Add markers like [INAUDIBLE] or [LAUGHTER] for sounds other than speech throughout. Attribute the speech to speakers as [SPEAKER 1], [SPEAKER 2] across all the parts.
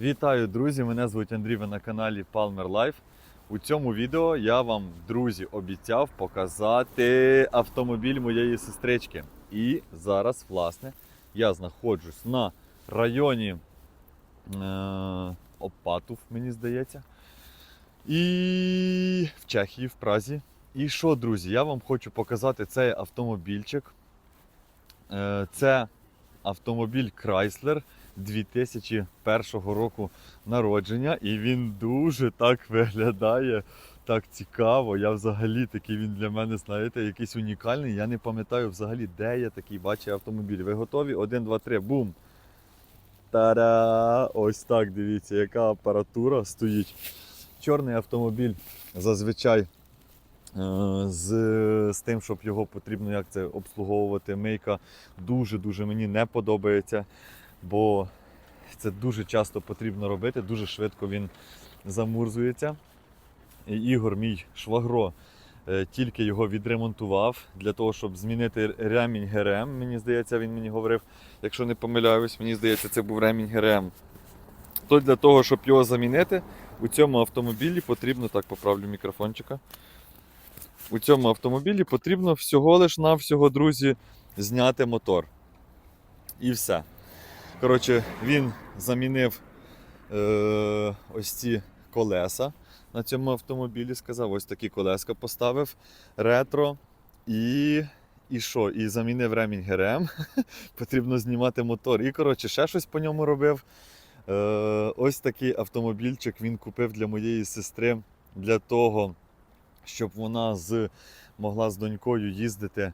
[SPEAKER 1] Вітаю, друзі! Мене звуть Андрій, ви на каналі Palmer Life. У цьому відео я вам, друзі, обіцяв показати автомобіль моєї сестрички. І зараз, власне, я знаходжусь на районі е- Опатув, мені здається. І в Чехії, в Празі. І що, друзі, я вам хочу показати цей автомобільчик. Е, Це автомобіль Chrysler 2001 року народження, і він дуже так виглядає, так цікаво. Я взагалі такий він для мене, знаєте, якийсь унікальний. Я не пам'ятаю взагалі, де я такий бачив автомобіль. Ви готові? Один, два, три, бум! Та-да! Ось так дивіться, яка апаратура стоїть. Чорний автомобіль зазвичай. е, З, з тим, щоб його потрібно як це обслуговувати, мийка дуже-дуже мені не подобається, бо це дуже часто потрібно робити, дуже швидко він замурзується. І Ігор, мій швагро, е, тільки його відремонтував для того, щоб змінити ремінь ГРМ. Мені здається, він мені говорив, якщо не помиляюсь, мені здається, це був ремінь ГРМ. То для того, щоб його замінити, у цьому автомобілі потрібно, так поправлю мікрофончика. У цьому автомобілі потрібно всього лиш навсього, друзі, зняти мотор. І все. Коротше, він замінив е, ось ці колеса на цьому автомобілі. Сказав, ось такі колеска поставив ретро. І, і що? І замінив ремінь ГРМ. [LAUGHS] Потрібно знімати мотор. І коротше, ще щось по ньому робив. Е, ось такий автомобільчик він купив для моєї сестри для того, щоб вона з, могла з донькою їздити.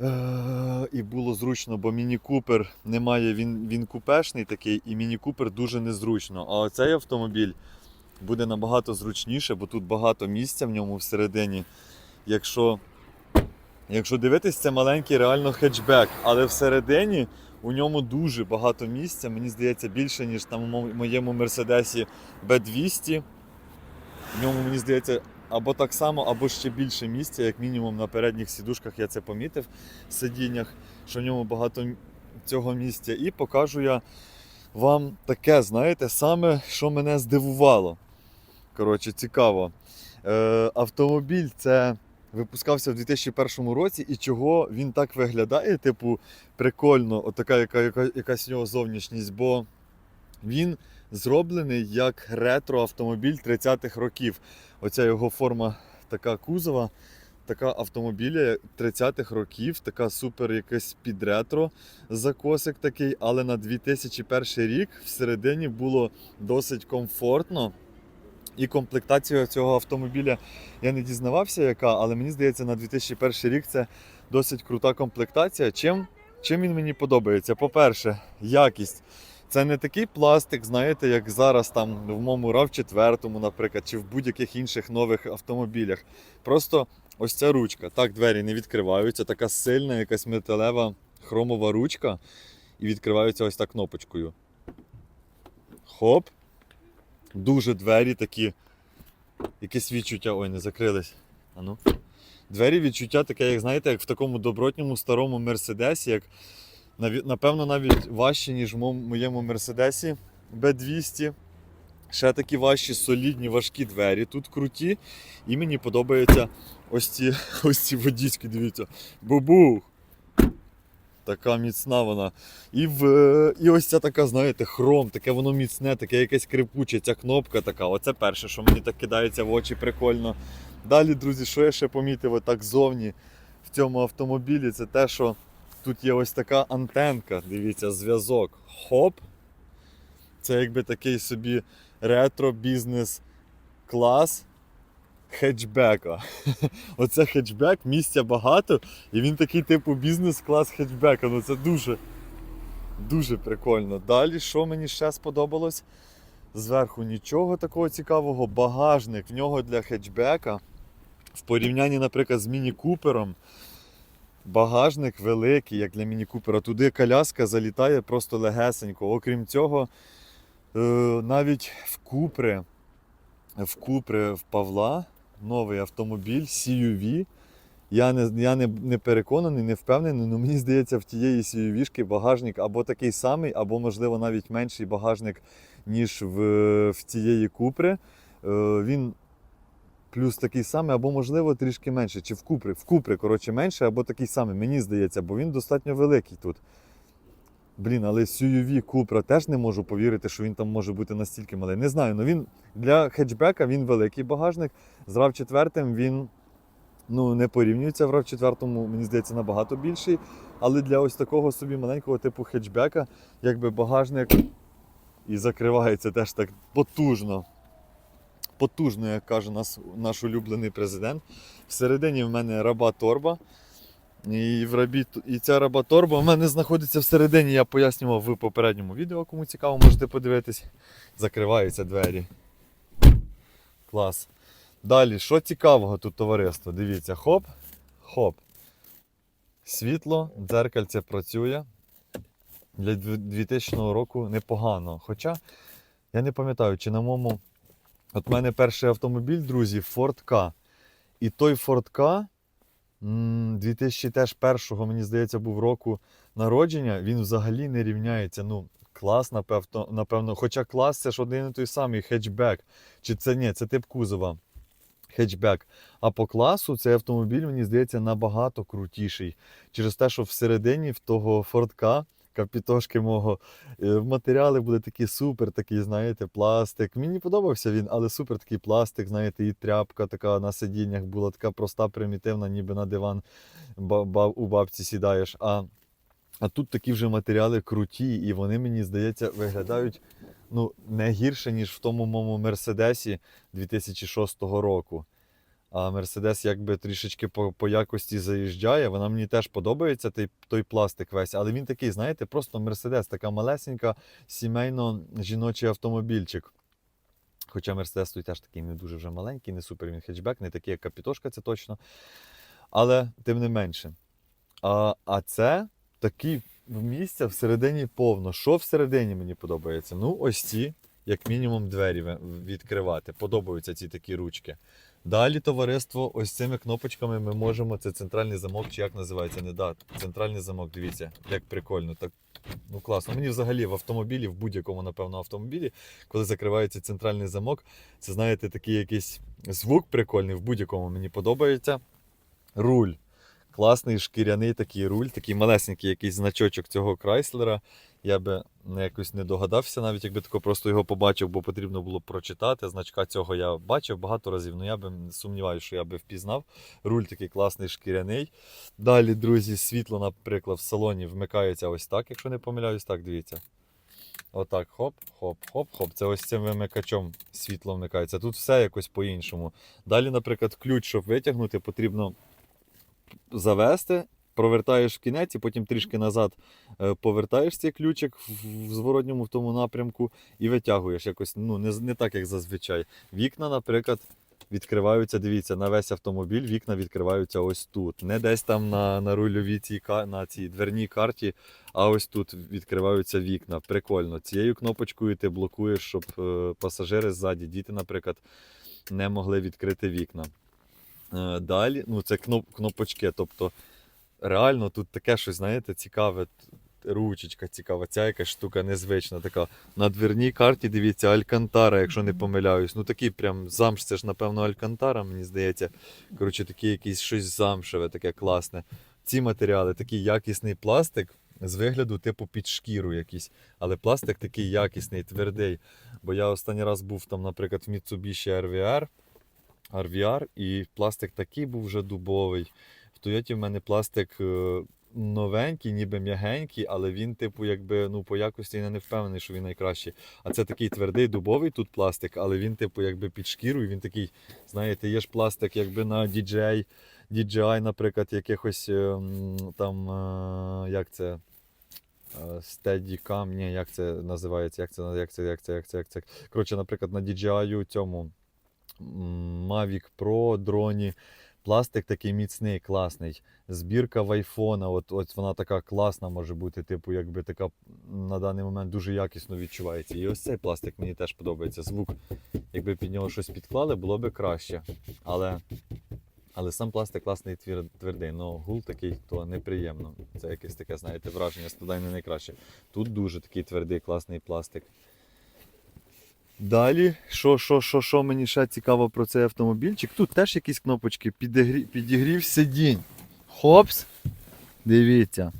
[SPEAKER 1] Е, і було зручно, бо Міні Купер немає, він, він купешний такий, і Міні Купер дуже незручно. А оцей автомобіль буде набагато зручніше, бо тут багато місця в ньому всередині. Якщо, якщо дивитись, це маленький реально хетчбек, але всередині у ньому дуже багато місця. Мені здається, більше, ніж там у моєму Мерседесі B200. В ньому, мені здається, або так само, або ще більше місця, як мінімум на передніх сідушках я це помітив сидіннях, що в ньому багато цього місця. І покажу я вам таке, знаєте, саме, що мене здивувало. Коротше, цікаво. Е, автомобіль це випускався в 2001 році, і чого він так виглядає, типу, прикольно, отака яка, яка, якась у нього зовнішність, бо він зроблений як ретро-автомобіль 30-х років. Оця його форма така кузова, така автомобіля 30-х років, така супер якась під ретро закосик такий, але на 2001 рік всередині було досить комфортно. І комплектація цього автомобіля я не дізнавався, яка, але мені здається, на 2001 рік це досить крута комплектація. Чим, чим він мені подобається? По-перше, якість. Це не такий пластик, знаєте, як зараз там в моєму rav 4 наприклад, чи в будь-яких інших нових автомобілях. Просто ось ця ручка. Так, двері не відкриваються, така сильна, якась металева хромова ручка, і відкриваються ось так кнопочкою. Хоп. Дуже двері такі. Якесь відчуття. Ой, не закрились. А ну. Двері відчуття таке, як знаєте, як в такому добротньому старому мерседесі, як напевно навіть важче, ніж в моєму мерседесі B200. Ще такі важчі, солідні, важкі двері. Тут круті. І мені подобаються ось ці, [LAUGHS] ось ці водійські, дивіться. Бубух! Така міцна вона. І, в, і ось ця така, знаєте, хром, таке воно міцне, таке якесь крипуче, ця кнопка така. Оце перше, що мені так кидається в очі, прикольно. Далі, друзі, що я ще помітив отак зовні в цьому автомобілі, це те, що тут є ось така антенка, дивіться, зв'язок. Хоп. Це якби такий собі ретро-бізнес клас хетчбека. [LAUGHS] Оце хетчбек, місця багато, і він такий типу бізнес-клас хетчбека. Ну це дуже, дуже прикольно. Далі, що мені ще сподобалось? Зверху нічого такого цікавого. Багажник в нього для хетчбека. В порівнянні, наприклад, з Міні Купером. Багажник великий, як для Міні Купера. Туди коляска залітає просто легесенько. Окрім цього, е, навіть в Купри, в Купри в Павла новий автомобіль CUV Я не, я не, не переконаний, не впевнений, але мені здається, в тієї сівішки багажник або такий самий, або, можливо, навіть менший багажник, ніж в, в тієї купри. Е, Він плюс такий самий, або, можливо, трішки менше. Чи в купри, в купри, коротше, менше, або такий самий, мені здається, бо він достатньо великий тут. Блін, але SUV Купра теж не можу повірити, що він там може бути настільки малий. Не знаю, але він для хетчбека він великий багажник. З rav 4 він ну, не порівнюється в rav 4 мені здається, набагато більший. Але для ось такого собі маленького типу хетчбека, якби багажник і закривається теж так потужно. Потужно, як каже нас, наш улюблений президент. Всередині в мене раба торба. І, в рабі, і ця раба торба в мене знаходиться всередині, я пояснював в попередньому відео, кому цікаво, можете подивитись. Закриваються двері. Клас. Далі, що цікавого тут товариство? Дивіться, хоп, хоп. Світло, дзеркальце працює. Для 2000 року непогано. Хоча я не пам'ятаю, чи на моєму. От мене перший автомобіль, друзі, Ford K. І той Ford K м, 2001, мені здається, був року народження, він взагалі не рівняється. Ну, клас, напевно, напевно. Хоча клас це ж один і той самий хетчбек. Чи це ні, це тип кузова. Хетчбек. А по класу цей автомобіль, мені здається, набагато крутіший. Через те, що всередині в того Фордка, капітошки мого, е, матеріали були такі супер, такий, знаєте, пластик. Мені подобався він, але супер такий пластик, знаєте, і тряпка така на сидіннях була така проста, примітивна, ніби на диван у бабці сідаєш. А, а тут такі вже матеріали круті, і вони, мені здається, виглядають ну, не гірше, ніж в тому моєму Мерседесі 2006 року. А Мерседес якби трішечки по, по якості заїжджає. Вона мені теж подобається, той, той пластик весь. Але він такий, знаєте, просто Мерседес, така малесенька сімейно-жіночий автомобільчик. Хоча Мерседес той теж такий не дуже вже маленький, не супер він хетчбек, не такий, як капітошка, це точно. Але тим не менше. А, а це такий місця всередині повно. Що всередині мені подобається? Ну, ось ці, як мінімум, двері відкривати. Подобаються ці такі ручки. Далі, товариство, ось цими кнопочками ми можемо. Це центральний замок, чи як називається? Не да, центральний замок, дивіться, як прикольно. Так, ну класно. Мені взагалі в автомобілі, в будь-якому, напевно, автомобілі, коли закривається центральний замок, це знаєте, такий якийсь звук прикольний, в будь-якому мені подобається. Руль. Класний шкіряний такий руль, такий малесенький якийсь значочок цього Крайслера. Я би якось не догадався, навіть якби тако просто його побачив, бо потрібно було прочитати. Значка цього я бачив багато разів, але я би сумніваюся, що я би впізнав. Руль такий класний шкіряний. Далі, друзі, світло, наприклад, в салоні вмикається ось так, якщо не помиляюсь, так, дивіться. Отак, хоп, хоп, хоп, хоп. Це ось цим вимикачом світло вмикається. Тут все якось по-іншому. Далі, наприклад, ключ, щоб витягнути, потрібно завести, провертаєш в кінець і потім трішки назад е, повертаєш цей ключик в зворотньому в тому напрямку і витягуєш якось, ну, не, не так, як зазвичай. Вікна, наприклад, відкриваються, дивіться, на весь автомобіль вікна відкриваються ось тут. Не десь там на, на рульовій цій, на цій дверній карті, а ось тут відкриваються вікна. Прикольно. Цією кнопочкою ти блокуєш, щоб е, пасажири ззаді, діти, наприклад, не могли відкрити вікна. Е, Далі, ну це кноп, кнопочки. Тобто, реально тут таке щось, знаєте, цікаве. Ручечка цікава, ця якась штука незвична. Така. На дверній карті, дивіться, Алькантара, якщо не помиляюсь. Ну такий прям замш, це ж, напевно, Алькантара, мені здається. Коротше, такий якийсь щось замшеве, таке класне. Ці матеріали, такий якісний пластик. З вигляду, типу, під шкіру якийсь. Але пластик такий якісний, твердий. Бо я останній раз був там, наприклад, в Mitsubishi RVR. RVR, і пластик такий був вже дубовий. Тойоті в мене пластик е, новенький, ніби м'ягенький, але він, типу, якби ну, по якості я не впевнений, що він найкращий. А це такий твердий дубовий тут пластик, але він, типу, якби під шкірою, він такий, знаєте, є ж пластик, якби на DJI, DJI, наприклад, якихось е, там, е, як це. Steadicam, ні, як це називається, як це, як це, як це, як це, як це. Коротше, наприклад, на DJI цьому Mavic Pro дроні. Пластик такий міцний, класний. Збірка в айфона, от, от вона така класна може бути, типу, якби така на даний момент дуже якісно відчувається. І ось цей пластик мені теж подобається. Звук, якби під нього щось підклали, було би краще. Але Але сам пластик класний твір- твердий, але гул такий, то неприємно. Це якесь таке, знаєте, враження, складає не найкраще. Тут дуже такий твердий, класний пластик. Далі, що, що, що, що мені ще цікаво про цей автомобільчик? Тут теж якісь кнопочки, підігрі, підігрів сидінь. Хопс. Дивіться.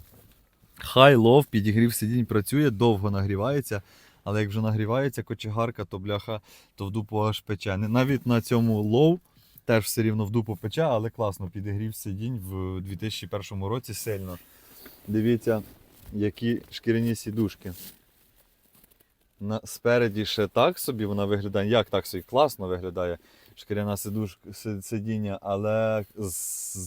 [SPEAKER 1] High Low, підігрів сидінь працює, довго нагрівається. Але як вже нагрівається кочегарка, то бляха, то в дупу аж пече. Навіть на цьому лоу теж все рівно в дупу пече, але класно підігрів сидінь в 2001 році сильно. Дивіться, які шкіряні сідушки. На, спереді ще так собі вона виглядає. Як так собі? Класно виглядає шкіряна сидушка, сидіння, але з,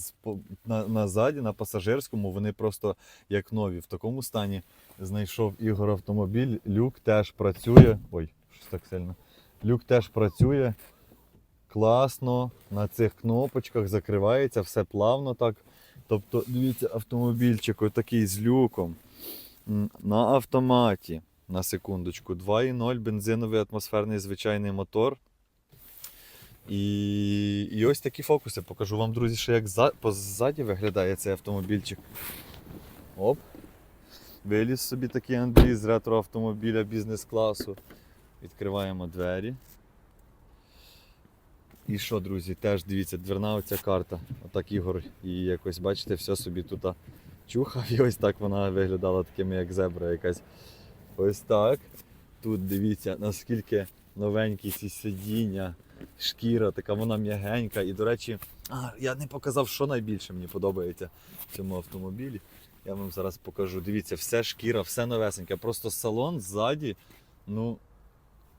[SPEAKER 1] з, по- на, назаді, на пасажирському, вони просто як нові. В такому стані знайшов Ігор автомобіль. Люк теж працює. Ой, щось так сильно. Люк теж працює. Класно. На цих кнопочках закривається, все плавно так. Тобто, дивіться, автомобільчик отакий з люком. На автоматі. На секундочку. 2,0 бензиновий атмосферний звичайний мотор. І, і ось такі фокуси. Покажу вам, друзі, ще як за, позаді виглядає цей автомобільчик. Оп. Виліз собі такий Андрій з ретроавтомобіля бізнес-класу. Відкриваємо двері. І що, друзі, теж дивіться, дверна оця карта. Отак Ігор і якось, бачите, все собі тут чухав. І ось так вона виглядала такими, як зебра якась. Ось так. Тут дивіться, наскільки новенькі ці сидіння, шкіра, така вона м'ягенька. І, до речі, а, я не показав, що найбільше мені подобається в цьому автомобілі. Я вам зараз покажу. Дивіться, все шкіра, все новесеньке. Просто салон ззаді, ну,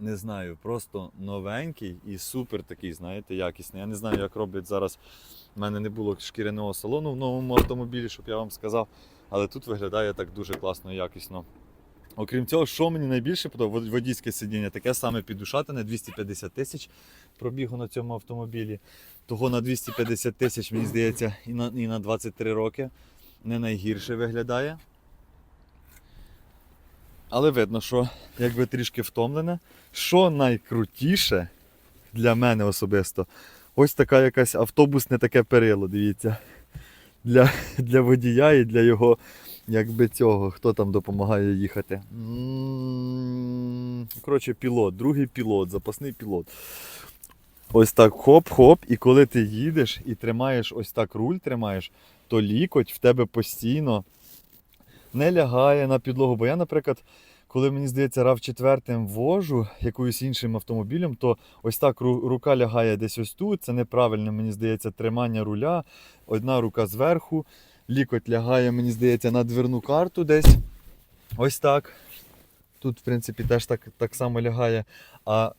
[SPEAKER 1] не знаю, просто новенький і супер такий, знаєте, якісний. Я не знаю, як роблять зараз. У мене не було шкіряного салону в новому автомобілі, щоб я вам сказав. Але тут виглядає так дуже класно якісно. Окрім цього, що мені найбільше подобається, водійське сидіння, таке саме підушатине, 250 тисяч пробігу на цьому автомобілі. Того на 250 тисяч, мені здається, і на, і на 23 роки не найгірше виглядає. Але видно, що якби трішки втомлене. Що найкрутіше для мене особисто, ось така якась автобусне таке перило, дивіться. Для, для водія і для його якби цього, хто там допомагає їхати. Коротше, пілот, другий пілот, запасний пілот. Ось так хоп-хоп, і коли ти їдеш і тримаєш ось так руль тримаєш, то лікоть в тебе постійно не лягає на підлогу. Бо я, наприклад, коли мені здається, рав четвертим вожу якоюсь іншим автомобілем, то ось так рука лягає десь ось тут. Це неправильне, мені здається, тримання руля. Одна рука зверху, лікоть лягає, мені здається, на дверну карту десь. Ось так. Тут, в принципі, теж так, так само лягає. А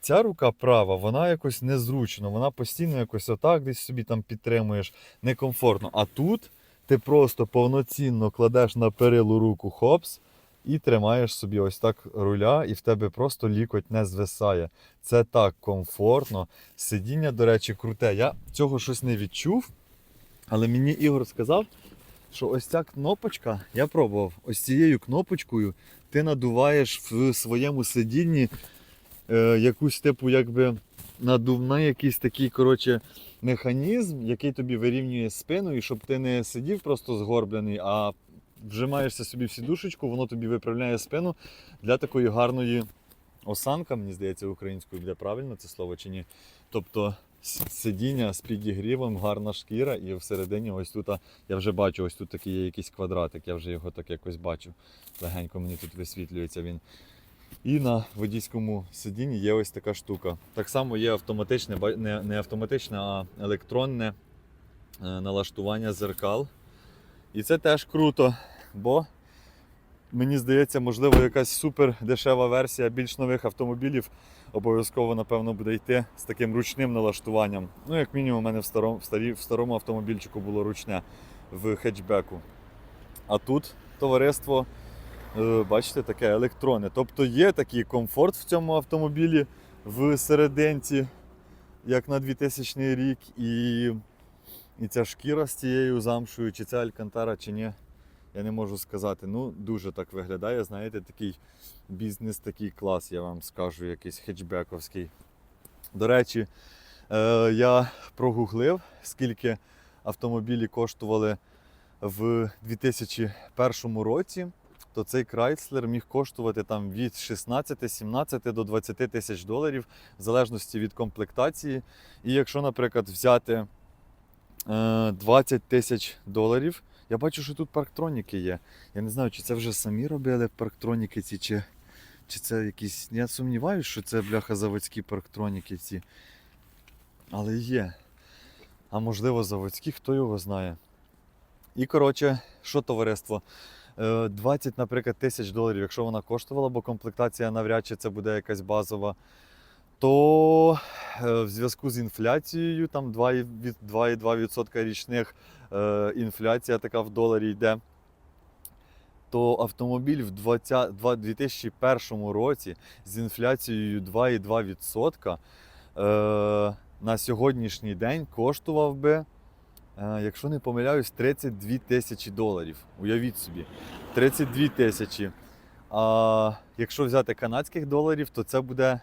[SPEAKER 1] ця рука права, вона якось незручно, вона постійно якось отак десь собі там підтримуєш, некомфортно. А тут ти просто повноцінно кладеш на перилу руку хопс і тримаєш собі ось так руля, і в тебе просто лікоть не звисає. Це так комфортно. Сидіння, до речі, круте. Я цього щось не відчув, але мені Ігор сказав, що ось ця кнопочка, я пробував, ось цією кнопочкою ти надуваєш в своєму сидінні е, якусь типу, якби надувний якийсь такий, коротше, механізм, який тобі вирівнює спину, і щоб ти не сидів просто згорблений, а вжимаєшся собі в сідушечку, воно тобі виправляє спину для такої гарної осанка, мені здається, українською буде правильно це слово чи ні. Тобто сидіння з підігрівом, гарна шкіра, і всередині ось тут, я вже бачу, ось тут такий є якийсь квадратик, я вже його так якось бачу. Легенько мені тут висвітлюється він. І на водійському сидінні є ось така штука. Так само є автоматичне, не, не автоматичне, а електронне е, налаштування зеркал. І це теж круто, бо мені здається, можливо, якась супер дешева версія більш нових автомобілів обов'язково, напевно, буде йти з таким ручним налаштуванням. Ну, як мінімум, у мене в старому, в, старі, в старому автомобільчику було ручне в хетчбеку. А тут товариство, е, бачите, таке електронне. Тобто є такий комфорт в цьому автомобілі в серединці, як на 2000 рік, і, і ця шкіра з цією замшою, чи це Алькантара, чи ні. Я не можу сказати. Ну, дуже так виглядає, знаєте, такий бізнес, такий клас, я вам скажу, якийсь хетчбековський. До речі, Е, я прогуглив, скільки автомобілі коштували в 2001 році, то цей Chrysler міг коштувати там від 16, 17 до 20 тисяч доларів, в залежності від комплектації. І якщо, наприклад, взяти е, 20 тисяч доларів, я бачу, що тут парктроніки є. Я не знаю, чи це вже самі робили парктроніки ці, чи, чи це якісь. Я сумніваюся, що це бляха заводські парктроніки ці. Але є. А можливо, заводські, хто його знає. І коротше, що товариство? Е, 20, наприклад, тисяч доларів, якщо вона коштувала, бо комплектація навряд чи це буде якась базова, то е, в зв'язку з інфляцією, там 2,2% річних е, інфляція така в доларі йде, то автомобіль в 20, 2001 році з інфляцією 2,2% е, на сьогоднішній день коштував би, е, якщо не помиляюсь, 32 тисячі доларів. Уявіть собі, 32 тисячі. А якщо взяти канадських доларів, то це буде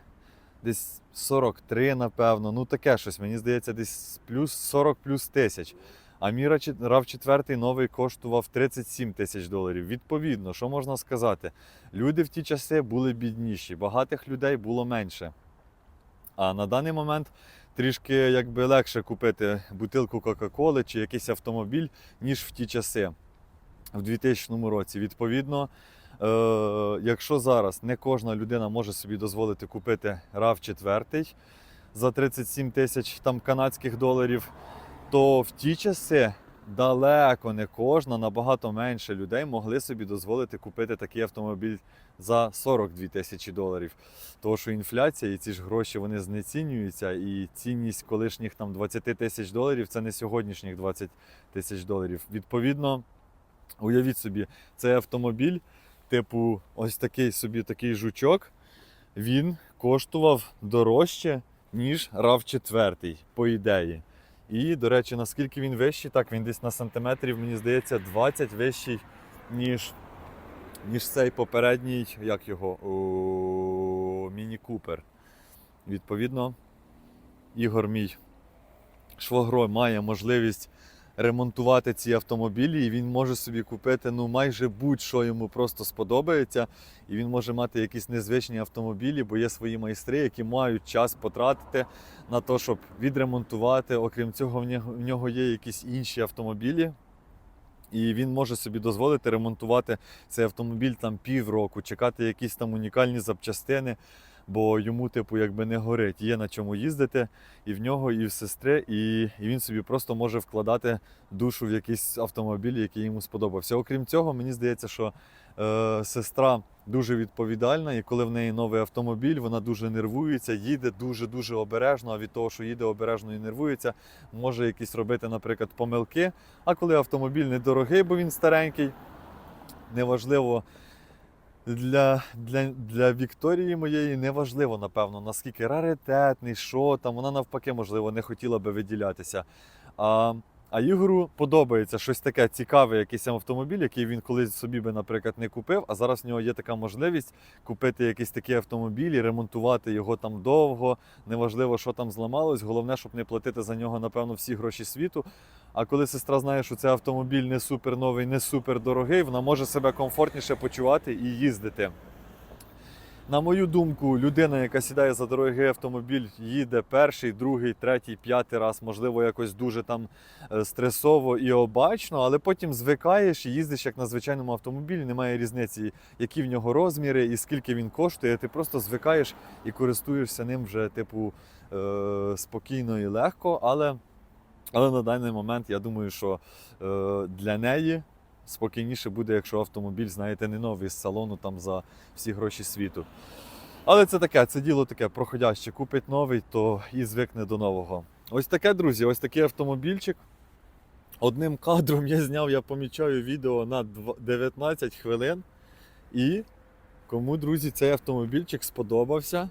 [SPEAKER 1] десь 43, напевно. Ну таке щось, мені здається, десь плюс 40 плюс тисяч. А мій rav 4 новий коштував 37 тисяч доларів. Відповідно, що можна сказати? Люди в ті часи були бідніші, багатих людей було менше. А на даний момент трішки якби легше купити бутилку Кока-Коли чи якийсь автомобіль, ніж в ті часи, в 2000 році. Відповідно, якщо зараз не кожна людина може собі дозволити купити rav 4 за 37 тисяч там канадських доларів, то в ті часи далеко не кожна, набагато менше людей могли собі дозволити купити такий автомобіль за 42 тисячі доларів. Тому що інфляція і ці ж гроші вони знецінюються, і цінність колишніх там 20 тисяч доларів це не сьогоднішніх 20 тисяч доларів. Відповідно, уявіть собі, цей автомобіль, типу, ось такий собі такий жучок, він коштував дорожче, ніж rav 4 по ідеї. І, до речі, наскільки він вищий, так він десь на сантиметрів, мені здається, 20 вищий, ніж, ніж цей попередній, як його, Міні Купер. Відповідно, Ігор мій швагро має можливість ремонтувати ці автомобілі, і він може собі купити ну, майже будь-що йому просто сподобається. І він може мати якісь незвичні автомобілі, бо є свої майстри, які мають час потратити на те, щоб відремонтувати. Окрім цього, в нього, є якісь інші автомобілі. І він може собі дозволити ремонтувати цей автомобіль там півроку, чекати якісь там унікальні запчастини, бо йому, типу, якби не горить. Є на чому їздити і в нього, і в сестри, і, і він собі просто може вкладати душу в якийсь автомобіль, який йому сподобався. Окрім цього, мені здається, що е, сестра дуже відповідальна, і коли в неї новий автомобіль, вона дуже нервується, їде дуже-дуже обережно. А від того, що їде обережно і нервується, може якісь робити, наприклад, помилки. А коли автомобіль недорогий, бо він старенький, неважливо. Для, для, для Вікторії моєї неважливо, напевно, наскільки раритетний, що там, вона навпаки, можливо, не хотіла би виділятися. А, а Ігору подобається щось таке цікаве, якийсь автомобіль, який він колись собі би, наприклад, не купив, а зараз в нього є така можливість купити якийсь такий автомобіль і ремонтувати його там довго. Неважливо, що там зламалось. Головне, щоб не платити за нього, напевно, всі гроші світу. А коли сестра знає, що цей автомобіль не супер новий, не супер дорогий, вона може себе комфортніше почувати і їздити. На мою думку, людина, яка сідає за дорогий автомобіль, їде перший, другий, третій, п'ятий раз, можливо, якось дуже там е, стресово і обачно, але потім звикаєш і їздиш як на звичайному автомобілі, немає різниці, які в нього розміри і скільки він коштує. Ти просто звикаєш і користуєшся ним вже, типу, е, спокійно і легко. Але, але на даний момент я думаю, що е, для неї спокійніше буде, якщо автомобіль, знаєте, не новий з салону там за всі гроші світу. Але це таке, це діло таке проходяще. Купить новий, то і звикне до нового. Ось таке, друзі, ось такий автомобільчик. Одним кадром я зняв, я помічаю відео на 19 хвилин. І кому, друзі, цей автомобільчик сподобався.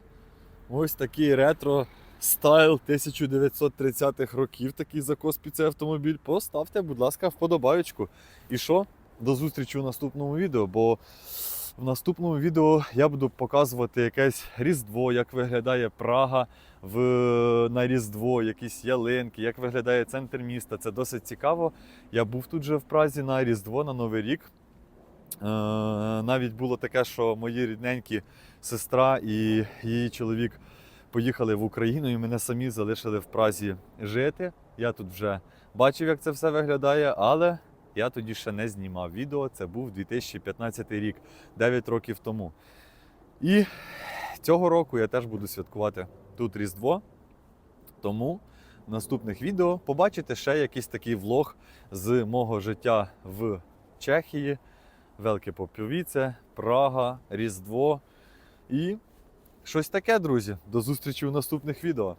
[SPEAKER 1] Ось такий ретро стайл 1930-х років, такий закос під цей автомобіль. Поставте, будь ласка, вподобаючку. І що? До зустрічі у наступному відео, бо В наступному відео я буду показувати якесь Різдво, як виглядає Прага в, на Різдво, якісь ялинки, як виглядає центр міста. Це досить цікаво. Я був тут же в Празі на Різдво, на Новий рік. Е, навіть було таке, що мої рідненькі сестра і її чоловік поїхали в Україну і мене самі залишили в Празі жити. Я тут вже бачив, як це все виглядає, але я тоді ще не знімав відео. Це був 2015 рік, 9 років тому. І цього року я теж буду святкувати тут Різдво. Тому в наступних відео побачите ще якийсь такий влог з мого життя в Чехії, Велике Попівіце, Прага, Різдво. І щось таке, друзі. До зустрічі у наступних відео.